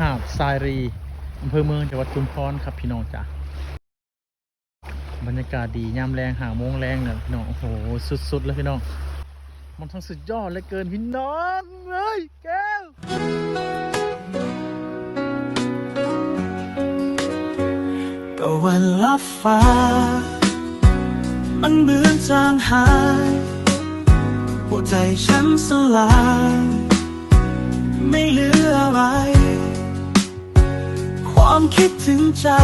หาดทรายรีอำเภอเมืองจังหวัดชุมพรครับพี่น้องจ้ะบรรยากาศดียามแรงหาโมงแรงเนี่ยพี่น้องโอ้โหสุดๆเลยพี่น้อง มันทั้งสุดยอดเลยเกินพี่น้องเอ้ยแก้วตะวันลับฟ้า มันเหมือนจางหาย หัวใจฉันสลาย เจ้า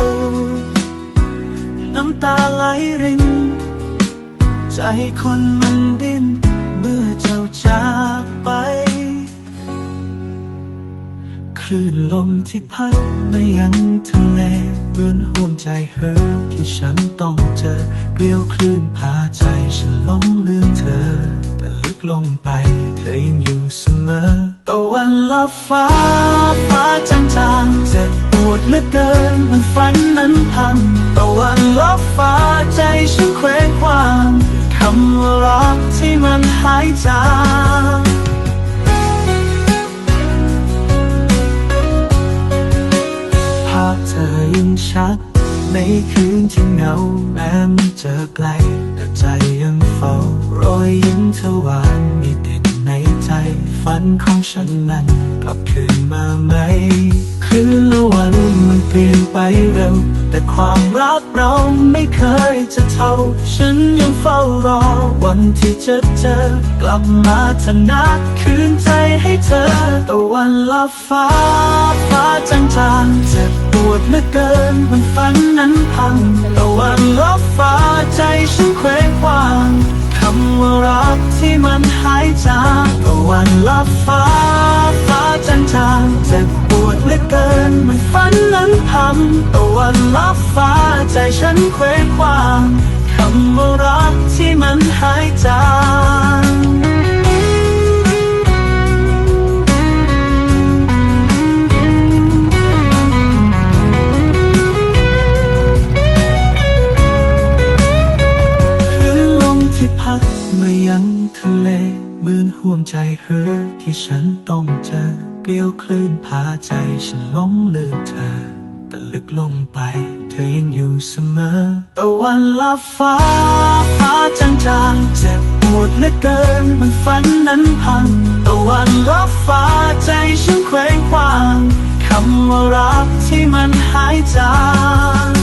น้ำตาไหลรินใจคนมันดิ้นเมื่อเจ้าจากไป คลื่นลมที่พัดมายังทะเลเหมือนห่วงใจเธอที่ฉันต้องเจอเกลียวคลื่นพาใจฉันหลงลืมเธอแต่ลึกลงไปเธอยังอยู่เสมอตะวันลับฟ้าฟ้าจางๆเจ็บปวดเหลือเกิน ฝันนั้นพังตะวันลับฟ้าใจฉันเคว้งคว้างคำว่ารักที่มันหายจางภาพเธอยังชัด ในคืนที่เหงาแม้มันจะไกลแต่ใจยังเฝ้ารอยยิ้มเธอหวานมีติดในใจ ฝันของฉันนั้นกลับคืนมา แต่ความรักเราไม่เคยจะเท่า ฉันยังเฝ้ารอวันที่จะเจอ กลับมาถนัดคืนใจให้เธอตะวันลับฟ้า ฟ้าจางๆเจ็บปวดเหลือเกินมันฝันนั้นพังตะวันลับฟ้าใจฉันเคว้งคว้างคำว่ารักที่มันหายจางตะวันลับฟ้า ฟ้าจางๆเจ็บปวดเหลือเกินมันฝันนั้นพังตะวันลับ ฟ้าใจฉันเคว้งคว้างคำว่ารักที่มันหายจางคลื่นลมที่พัดมายังทะเลมือนห่วงใจเธอที่ฉันต้องเจอเกลียวคลื่นพาใจฉันหลงลืมเธอ ลึกลงไป เธอยังอยู่เสมอตะวันลับฟ้าฟ้าจางๆเจ็บปวดเหลือเกินมันฝันนั้นพังตะวันลับฟ้าใจฉันเคว้งคว้างคำว่ารักที่มันหายจาง